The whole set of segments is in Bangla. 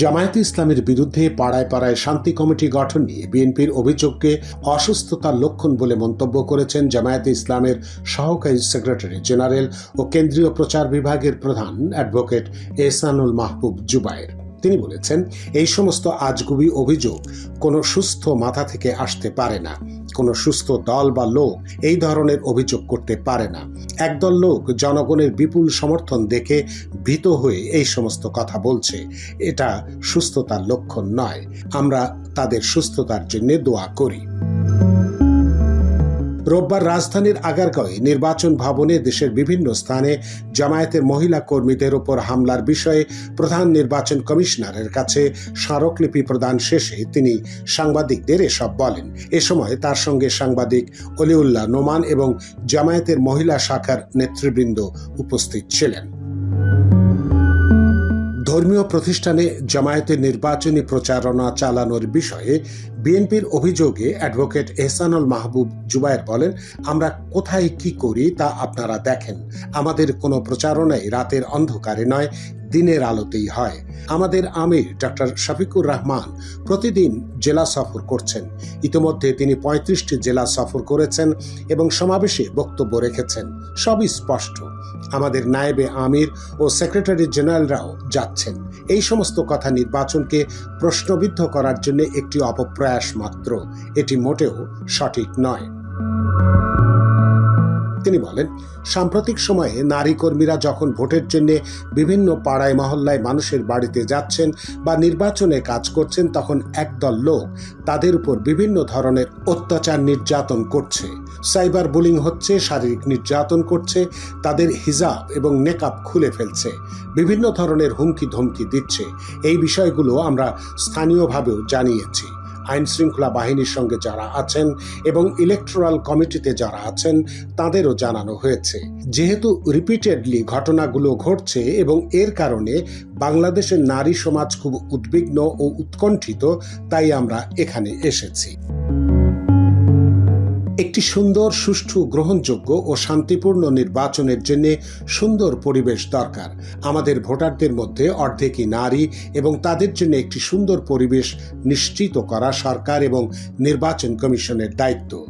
জামায়াতে ইসলামের বিরুদ্ধে পাড়ায় পাড়ায় শান্তি কমিটি গঠন নিয়ে বিএনপির অভিযোগকে অসুস্থতার লক্ষণ বলে মন্তব্য করেছেন জামায়াতে ইসলামের সহকারী সেক্রেটারি জেনারেল ও কেন্দ্রীয় প্রচার বিভাগের প্রধান অ্যাডভোকেট এহসানুল মাহবুব জুবায়ের। তিনি বলেছেন, এই সমস্ত আজগুবি অভিযোগ কোনো সুস্থ মাথা থেকে আসতে পারে না। কোনো সুস্থ দল বা লোক এই ধরনের অভিযোগ করতে পারে না। একদল লোক জনগণের বিপুল সমর্থন দেখে ভীত হয়ে এই সমস্ত কথা বলছে। এটা সুস্থতার লক্ষণ নয়। আমরা তাদের সুস্থতার জন্য দোয়া করি। রোববার রাজধানীর আগারগাঁওয়ে নির্বাচন ভবনে দেশের বিভিন্ন স্থানে জামায়াতের মহিলা কর্মীদের ওপর হামলার বিষয়ে প্রধান নির্বাচন কমিশনারের কাছে স্মারকলিপি প্রদান শেষে তিনি সাংবাদিকদের এসব বলেন। এ সময় তার সঙ্গে সাংবাদিক অলিউল্লাহ নোমান এবং জামায়াতের মহিলা শাখার নেতৃবৃন্দ উপস্থিত ছিলেন। ধর্মীয় প্রতিষ্ঠানে জামায়াতের নির্বাচনী প্রচারণা চালানোর বিষয়ে বিএনপির অভিযোগে অ্যাডভোকেট এহসানুল মাহবুব জুবায়ের বলেন, আমরা কোথায় কি করি তা আপনারা দেখেন। আমাদের কোনো প্রচারণাই রাতের অন্ধকারে নয়, দিনের আলোতেই হয়। আমাদের আমির ডক্টর শফিকুর রহমান প্রতিদিন জেলা সফর করছেন। ইতিমধ্যে তিনি পঁয়ত্রিশটি জেলা সফর করেছেন এবং সমাবেশে বক্তব্য রেখেছেন। সবই স্পষ্ট। আমাদের নায়েবে আমির ও সেক্রেটারি জেনারেলরাও যাচ্ছেন। এই সমস্ত কথা নির্বাচনকে প্রশ্নবিদ্ধ করার জন্য একটি অপপ্রয়াস মাত্র। এটি মোটেও সঠিক নয়। তিনি বলেন, সাম্প্রতিক সময়ে নারী কর্মীরা যখন ভোটের জন্য বিভিন্ন পাড়ায় মহল্লায় মানুষের বাড়িতে যাচ্ছেন বা নির্বাচনে কাজ করছেন, তখন একদল লোক তাদের উপর বিভিন্ন ধরনের অত্যাচার নির্যাতন করছে। সাইবার বুলিং হচ্ছে, শারীরিক নির্যাতন করছে, তাদের হিজাব এবং নেকাব খুলে ফেলছে, বিভিন্ন ধরনের হুমকি ধমকি দিচ্ছে। এই বিষয়গুলো আমরা স্থানীয়ভাবেও জানিয়েছি। আইন শৃঙ্খলা বাহিনীর সঙ্গে যারা আছেন এবং ইলেকট্রাল কমিটিতে যারা আছেন, তাদেরও জানানো হয়েছে। যেহেতু রিপিটেডলি ঘটনাগুলো ঘটছে এবং এর কারণে বাংলাদেশের নারী সমাজ খুব উদ্বিগ্ন ও উৎকণ্ঠিত, তাই আমরা এখানে এসেছি। একটি সুন্দর, সুষ্ঠু, গ্রহণযোগ্য ও শান্তিপূর্ণ নির্বাচনের জন্য সুন্দর পরিবেশ দরকার। আমাদের ভোটারদের মধ্যে অর্ধেকই নারী এবং তাদের জন্য একটি সুন্দর পরিবেশ নিশ্চিত করা সরকার এবং নির্বাচন কমিশনের দায়িত্ব।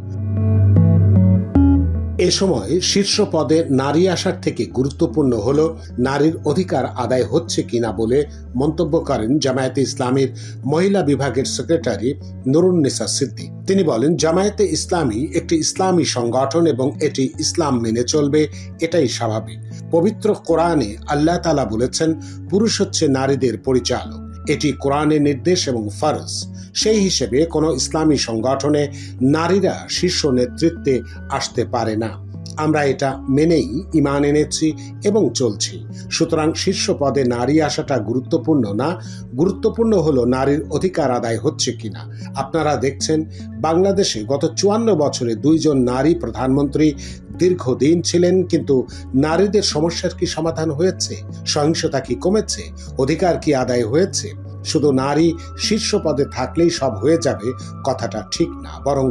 এ সময় শীর্ষ পদে নারী আসার থেকে গুরুত্বপূর্ণ হল নারীর অধিকার আদায় হচ্ছে কিনা বলে মন্তব্য করেন জামায়াতে ইসলামীর মহিলা বিভাগের সেক্রেটারি নুরুন্নেসা সিদ্দিক। তিনি বলেন, জামায়াতে ইসলামী একটি ইসলামী সংগঠন এবং এটি ইসলাম মেনে চলবে, এটাই স্বাভাবিক। পবিত্র কোরআনে আল্লাহ তালা বলেছেন, পুরুষ হচ্ছে নারীদের পরিচালক। এটি কোরআনের নির্দেশ এবং ফরজ। সেই হিসেবে কোনো ইসলামী সংগঠনে নারীরা শীর্ষ নেতৃত্বে আসতে পারে না। আমরা এটা মেনেই ইমান এনেছি এবং চলছি। সুতরাং শীর্ষ পদে নারী আসাটা গুরুত্বপূর্ণ না। গুরুত্বপূর্ণ হলো নারীর অধিকার আদায় হচ্ছে কিনা। আপনারা দেখছেন, বাংলাদেশে গত চুয়ান্ন বছরে দুইজন নারী প্রধানমন্ত্রী দীর্ঘদিন ছিলেন, কিন্তু নারীদের সমস্যার কি সমাধান হয়েছে? সহিংসতা কি কমেছে? অধিকার কি আদায় হয়েছে? শুধু নারী শীর্ষ পদে থাকলেই সব হয়ে যাবে কথাটা ঠিক না, বরং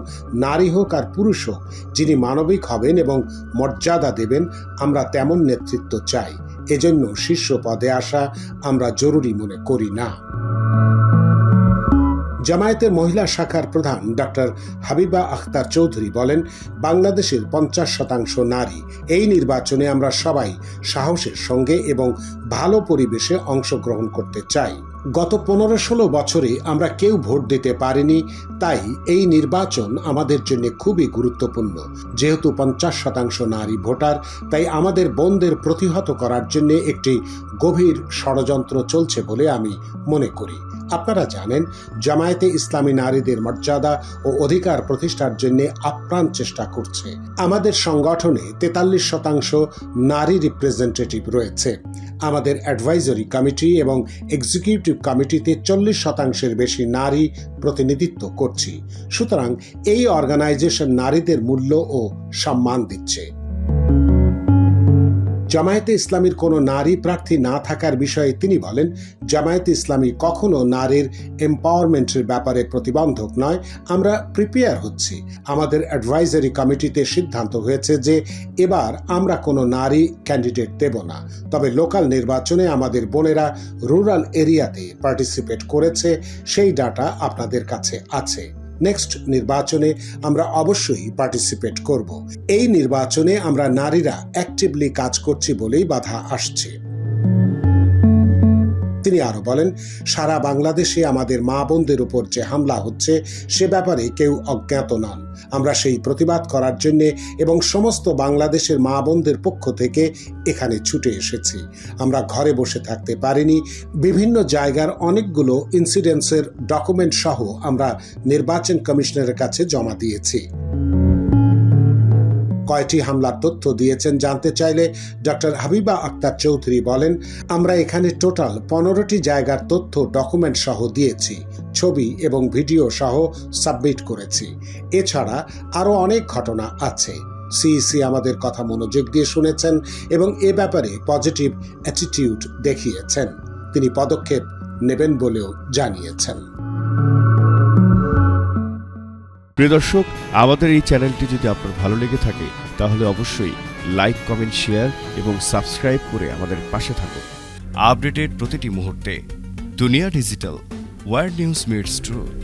নারী হোক আর পুরুষ হোক, যিনি মানবিক হবেন এবং মর্যাদা দেবেন, আমরা তেমন নেতৃত্ব চাই। এজন্য শীর্ষ পদে আসা আমরা জরুরি মনে করি না। জামায়াতের মহিলা শাখার প্রধান ডক্টর হাবিবা আখতার চৌধুরী বলেন, বাংলাদেশের পঞ্চাশ শতাংশ নারী এই নির্বাচনে আমরা সবাই সাহসের সঙ্গে এবং ভালো পরিবেশে অংশগ্রহণ করতে চাই। গত পনেরো ষোলো বছরে আমরা কেউ ভোট দিতে পারিনি, তাই এই নির্বাচন আমাদের জন্য খুবই গুরুত্বপূর্ণ। যেহেতু পঞ্চাশ শতাংশ নারী ভোটার, তাই আমাদের বোনদের প্রতিহত করার জন্য একটি গভীর ষড়যন্ত্র চলছে বলে আমি মনে করি। আপনারা জানেন, জামায়াতে ইসলামী নারীদের মর্যাদা ও অধিকার প্রতিষ্ঠার জন্য আপ্রাণ চেষ্টা করছে। আমাদের সংগঠনে তেতাল্লিশ শতাংশ নারী রিপ্রেজেন্টেটিভ রয়েছে। আমাদের অ্যাডভাইজরি কমিটি এবং এক্সিকিউটিভ কমিটিতে চল্লিশ শতাংশের বেশি নারী প্রতিনিধিত্ব করছি। সুতরাং এই অর্গানাইজেশন নারীদের মূল্য ও সম্মান দিচ্ছে। জামায়াতে ইসলামীর কোনো নারী প্রার্থী না থাকার বিষয়ে তিনি বলেন, জামায়াতে ইসলামী কখনো নারীর এম্পাওয়ারমেন্টের ব্যাপারে প্রতিবন্ধক নয়, আমরা প্রিপেয়ার হচ্ছি। আমাদের অ্যাডভাইজারি কমিটিতে সিদ্ধান্ত হয়েছে যে এবার আমরা কোনো নারী ক্যান্ডিডেট দেব না। তবে লোকাল নির্বাচনে আমাদের বোনেরা রুরাল এরিয়াতে পার্টিসিপেট করেছে, সেই ডাটা আপনাদের কাছে আছে। নেক্সট নির্বাচনে আমরা অবশ্যই পার্টিসিপেট করব। এই নির্বাচনে আমরা নারীরা অ্যাক্টিভলি কাজ করছি বলেই বাধা আসছে। তিনি আরও বলেন, সারা বাংলাদেশে আমাদের মা বোনদের উপর যে হামলা হচ্ছে, সে ব্যাপারে কেউ অজ্ঞাত নন। আমরা সেই প্রতিবাদ করার জন্যে এবং সমস্ত বাংলাদেশের মা বোনদের পক্ষ থেকে এখানে ছুটে এসেছি। আমরা ঘরে বসে থাকতে পারিনি। বিভিন্ন জায়গার অনেকগুলো ইনসিডেন্সের ডকুমেন্ট সহ আমরা নির্বাচন কমিশনারের কাছে জমা দিয়েছি। কয়টি হামলার তথ্য দিয়েছেন জানতে চাইলে ডক্টর হাবিবা আক্তার চৌধুরী বলেন, আমরা এখানে টোটাল পনেরোটি জায়গার তথ্য, ডকুমেন্ট সহ দিয়েছি, ছবি এবং ভিডিও সহ সাবমিট করেছি। এছাড়া আরও অনেক ঘটনা আছে। সিইসি আমাদের কথা মনোযোগ দিয়ে শুনেছেন এবং এ ব্যাপারে পজিটিভ অ্যাটিটিউড দেখিয়েছেন। তিনি পদক্ষেপ নেবেন বলেও জানিয়েছেন। প্রিয় দর্শক, আমাদের এই চ্যানেলটি যদি আপনার ভালো লেগে থাকে, তাহলে অবশ্যই লাইক, কমেন্ট, শেয়ার এবং সাবস্ক্রাইব করে আমাদের পাশে থাকুন। আপডেটের প্রতিটি মুহূর্তে দুনিয়া digital, world news meets truth.